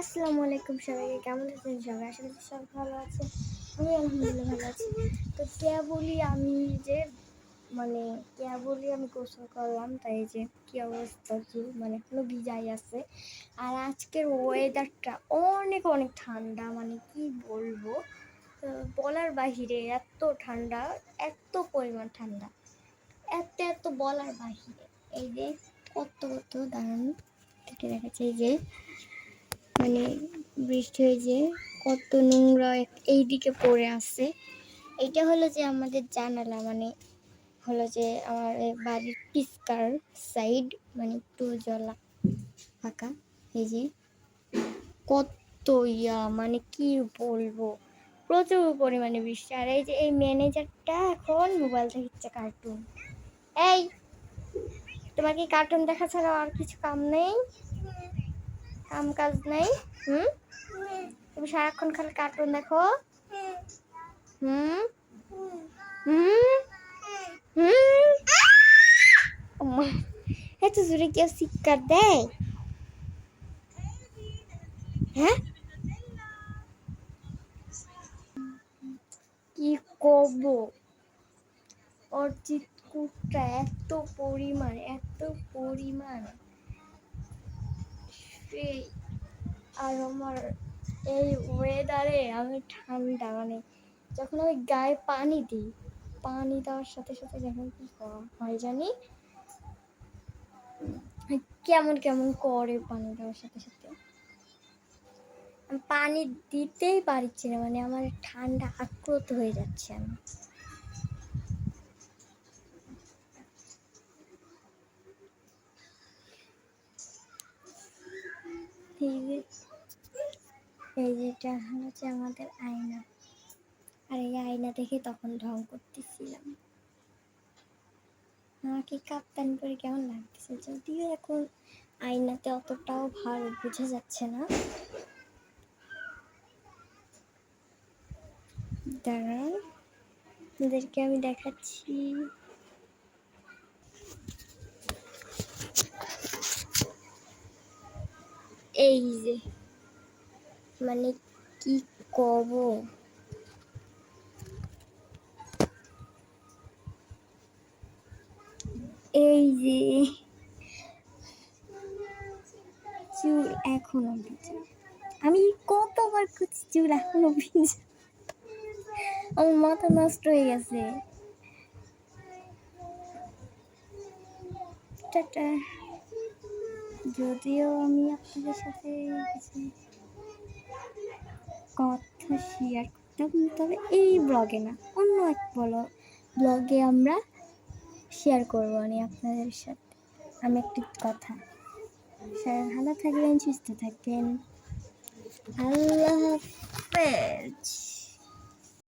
আসসালামু আলাইকুম সবাইকে, কেমন আছেন সবাই? আশা করছি সব ভালো আছে আমি আলহামদুলিল্লাহ ভালো আছি। তো কেয়া বলি আমি যে মানে কেয়া কেবলই আমি গোসল করলাম, তাই যে কি অবস্থা মানে এখনও ভিজাই আছে। আর আজকের ওয়েদারটা অনেক অনেক ঠান্ডা মানে কি বলব? বলার বাহিরে এত ঠান্ডা, এত পরিমাণ ঠান্ডা। এত এত বলার বাহিরে। এই যে কত কত, দাঁড়ান থেকে দেখাচ্ছে, এই যে মানে বৃষ্টি হয়েছে কত নোংরা এইদিকে পড়ে আছে। এটা হলো যে আমাদের জানালা মানে হলো যে আমার বাড়ির পিসকার সাইড মানে একটু জলা ফাঁকা, এই যে কত ইয়া মানে কি বলব? প্রচুর পরিমাণে বৃষ্টি। আর এই যে এই ম্যানেজারটা এখন মোবাইল দেখছে কার্টুন এই, তোমার কি কার্টুন দেখা ছাড়া আর কিছু কাম নেই? কাম কাজ নেই। হুম? তুমি সারাক্ষণ খালি কার্টুন দেখো। হুম? হুম? হুম? এত জোরে কেউ শিক্ষার দেয়? হ্যাঁ? কি করব? ওর চিৎকুটটা এত পরিমাণ এত পরিমাণ। সেই আর আমার এই ওয়েদারে আমি ঠান্ডা মানে যখন আমি গায়ে পানি দিই, পানি দেওয়ার সাথে সাথে যখন কি, গরম হয় জানি? কেমন কেমন করে পানি দেওয়ার সাথে সাথে? পানি দিতেই পারছি না মানে আমার ঠান্ডা আক্রত হয়ে যাচ্ছে আমি। এই যে, এই যেটা হচ্ছে আমাদের আয়না। আর এই আয়না দেখে তখন ঢং করতেছিলাম। আমাকে কাপ্তান করে কেমন লাগতেছে যদিও এখন আয়নাতে অতটাও ভালো বোঝা যাচ্ছে না। দাঁড়ান আপনাদেরকে আমি দেখাচ্ছি। এই যে মানে কি কব? এই যে, চুল এখনও ভিজে। আমি কতবার করছি চুল এখনও ভিজে। আমার মাথা নষ্ট হয়ে গেছে। টাটা। যদিও আমি আপনাদের সাথে কিছু কথা শেয়ার করতাম তবে এই ব্লগে না, অন্য এক বলো ব্লগে আমরা শেয়ার করব আমি আপনাদের সাথে। আমি একটি কথা। সবাই ভালো থাকবেন, সুস্থ থাকবেন। আল্লাহ হাফেজ।